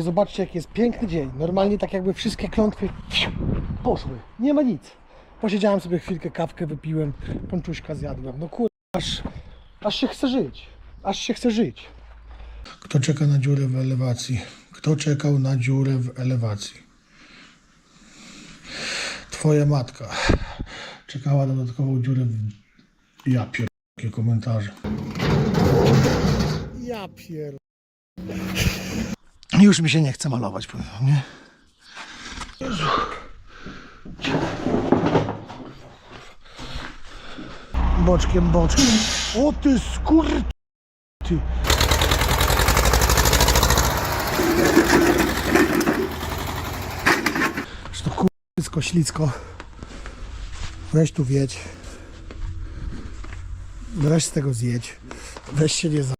Zobaczcie, jaki jest piękny dzień. Normalnie tak jakby wszystkie klątwy poszły. Nie ma nic. Posiedziałem sobie chwilkę, kawkę wypiłem, ponczuśka zjadłem. No kur... aż, aż się chce żyć. Aż się chce żyć. Kto czeka na dziurę w elewacji? Kto czekał na dziurę w elewacji? Twoja matka czekała na dodatkową dziurę w... Ja pier... Komentarze. Ja pier... Już mi się nie chce malować, powiem wam, nie? Jezu. Boczkiem, boczkiem. O ty skur... Ty. Że to kur... Ślicko, ślicko. Weź tu wiedź. Weź z tego zjedź. Weź się nie za...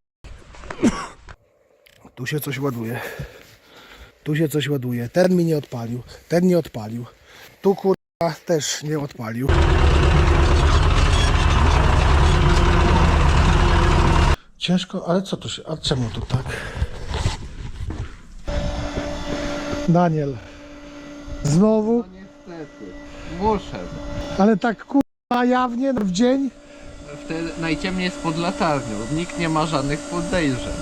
Tu się coś ładuje. Tu się coś ładuje. Ten mi nie odpalił. Ten nie odpalił. Tu kurwa też nie odpalił. Ciężko, ale co to się... A czemu to tak? Daniel. Znowu? Niestety. Muszę. Ale tak kurwa jawnie w dzień? Wtedy najciemniej jest pod latarnią. Nikt nie ma żadnych podejrzeń.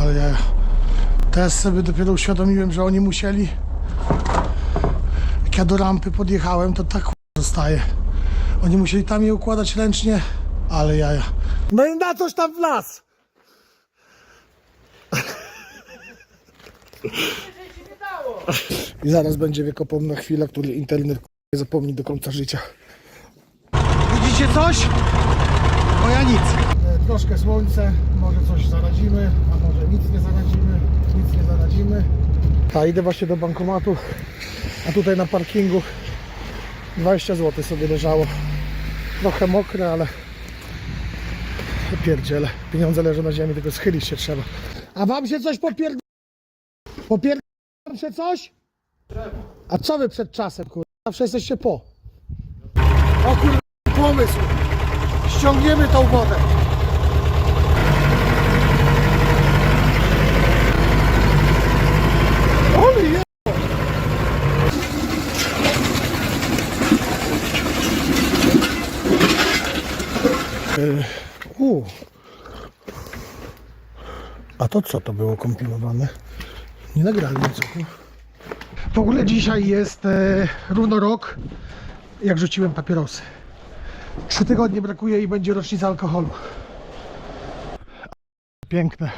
Ale ja teraz sobie dopiero uświadomiłem, że oni musieli. Jak ja do rampy podjechałem, to tak zostaje. Oni musieli tam je układać ręcznie, ale jaja. No i na coś tam w las. I zaraz będzie wiekopomna chwila, który internet nie zapomni do końca życia. Widzicie coś? Bo ja nic. Troszkę słońce, może coś zaradzimy, a może nic nie zaradzimy, nic nie zaradzimy. A idę właśnie do bankomatu, a tutaj na parkingu 20 zł sobie leżało. Trochę mokre, ale pierdziele. Pieniądze leżą na ziemi, tylko schylić się trzeba. A wam się coś popierd... Popierd... wam się coś? A co wy przed czasem, kurwa? Zawsze jesteście po. O kurwa, pomysł! Ściągniemy tą wodę. Ale je... U. A to co to było kompilowane? Nie nagrali nic. W ogóle dzisiaj jest e, równo rok, jak rzuciłem papierosy. Trzy tygodnie brakuje i będzie rocznica alkoholu. Piękne.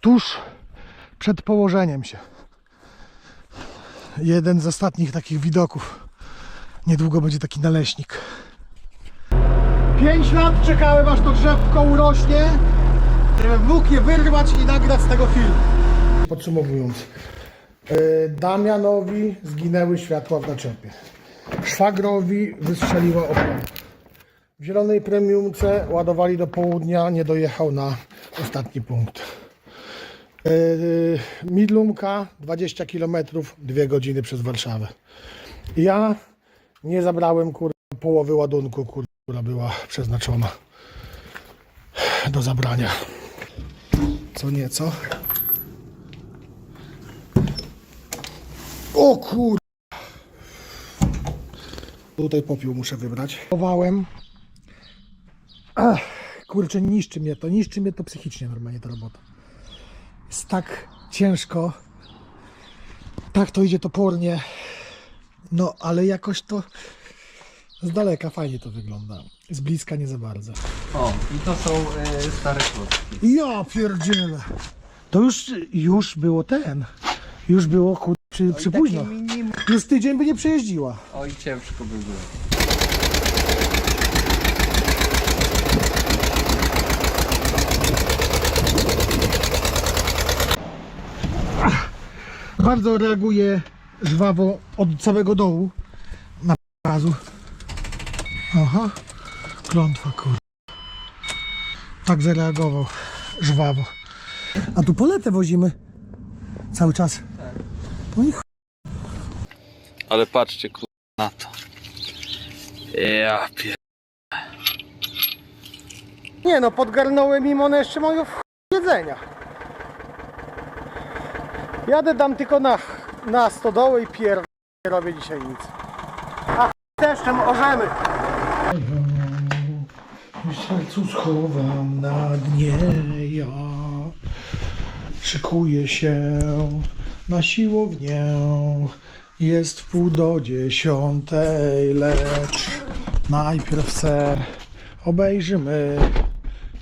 Tuż przed położeniem się. Jeden z ostatnich takich widoków. Niedługo będzie taki naleśnik. Pięć lat czekałem aż to drzewko urośnie, żebym mógł je wyrwać i nagrać z tego film. Podsumowując. e, Damianowi zginęły światła w naczepie. Szwagrowi wystrzeliła opona. W zielonej premiumce ładowali do południa, nie dojechał na ostatni punkt. Yy, Midlumka 20 km, 2 godziny przez Warszawę. Ja nie zabrałem kur... połowy ładunku, kur... która była przeznaczona do zabrania. Co nieco. O kur... Tutaj popiół muszę wybrać. Chowałem. Kurczę, niszczy mnie to, niszczy mnie to psychicznie normalnie ta robota. Jest tak ciężko. Tak to idzie topornie. No, ale jakoś to z daleka fajnie to wygląda. Z bliska nie za bardzo. O, i to są e, stare klocki. Ja pierdzielę. To już, już było ten. Już było kur... przy, przy późno. minim... Już tydzień by nie przejeździła. Oj, ciężko by było. Bardzo reaguje żwawo od całego dołu na razu. Aha, klątwa kur... Tak zareagował żwawo. A tu poletę wozimy cały czas. No i ch... Ale patrzcie kur... na to. Ja pier... Nie no, podgarnąłem im, one jeszcze mają w jedzenia. Jadę dam tylko na, na stodołę i pier... nie robię dzisiaj nic. A deszczem orzemy. W sercu schowam na dnie ja. Szykuję się na siłownię. Jest w pół do dziesiątej, lecz najpierw se obejrzymy,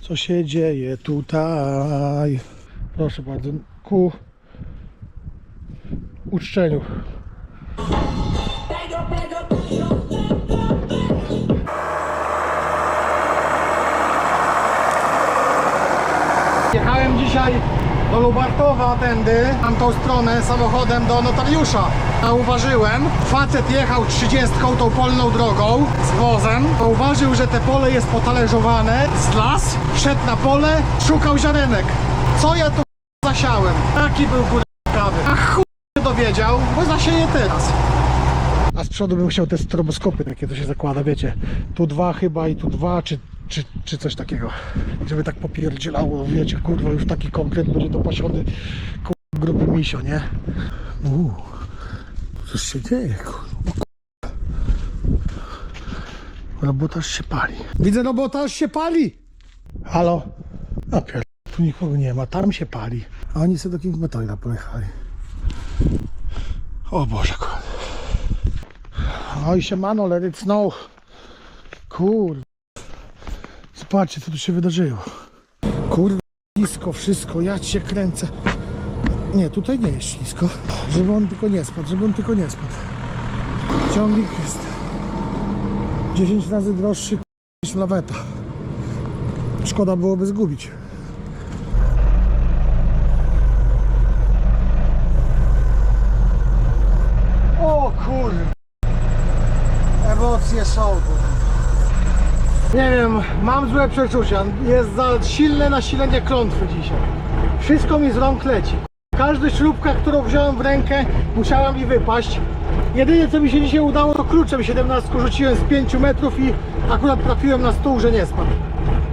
co się dzieje tutaj. Proszę bardzo, ku uczczeniu. Dzisiaj do Lubartowa tędy, tamtą stronę samochodem do notariusza. Zauważyłem, facet jechał 30 tą polną drogą z wozem. Zauważył, że te pole jest potalerzowane z las, wszedł na pole, szukał ziarenek. Co ja tu zasiałem? Taki był kur... prawy. A chuj dowiedział, bo zasieje teraz. A z przodu bym chciał te stroboskopy takie, to się zakłada, wiecie. Tu dwa chyba i tu dwa, czy, czy, czy coś takiego. Żeby tak popierdzielało, wiecie, kurwa, już taki konkret będzie dopasiony kurwa, grupy misio, nie? Uuu, coś się dzieje, kurwa. Robotarz się pali. Widzę, robotarz się pali! Halo? A pier... tu nikogo nie ma, tam się pali. A oni sobie do King Metoida pojechali. O Boże, kurwa. Oj, siemano, let it snow. Kur... Zobaczcie, co tu się wydarzyło. Kurde, ślisko wszystko, ja cię kręcę. Nie, tutaj nie jest ślisko. Żeby on tylko nie spadł, żeby on tylko nie spadł. Ciągnik jest 10 razy droższy niż laweta. Szkoda byłoby zgubić. O kurde. Emocje są tu. Nie wiem, mam złe przeczucia. Jest za silne nasilenie klątwy dzisiaj. Wszystko mi z rąk leci. Każda śrubka, którą wziąłem w rękę, musiała mi wypaść. Jedyne co mi się dzisiaj udało, to kluczem 17 rzuciłem z 5 metrów i akurat trafiłem na stół, że nie spadł.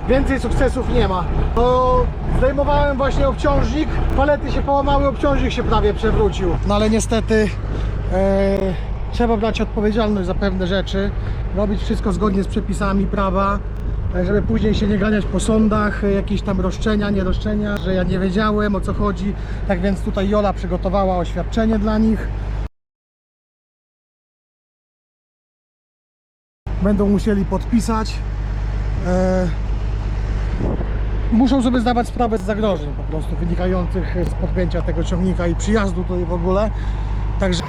Więcej sukcesów nie ma. To zdejmowałem właśnie obciążnik, palety się połamały, obciążnik się prawie przewrócił. No ale niestety e, trzeba brać odpowiedzialność za pewne rzeczy, robić wszystko zgodnie z przepisami prawa, e, żeby później się nie ganiać po sądach, e, jakieś tam roszczenia, nie roszczenia, że ja nie wiedziałem o co chodzi. Tak więc tutaj Jola przygotowała oświadczenie dla nich. Będą musieli podpisać. E, muszą sobie zdawać sprawę z zagrożeń po prostu wynikających z podpięcia tego ciągnika i przyjazdu tutaj w ogóle. Także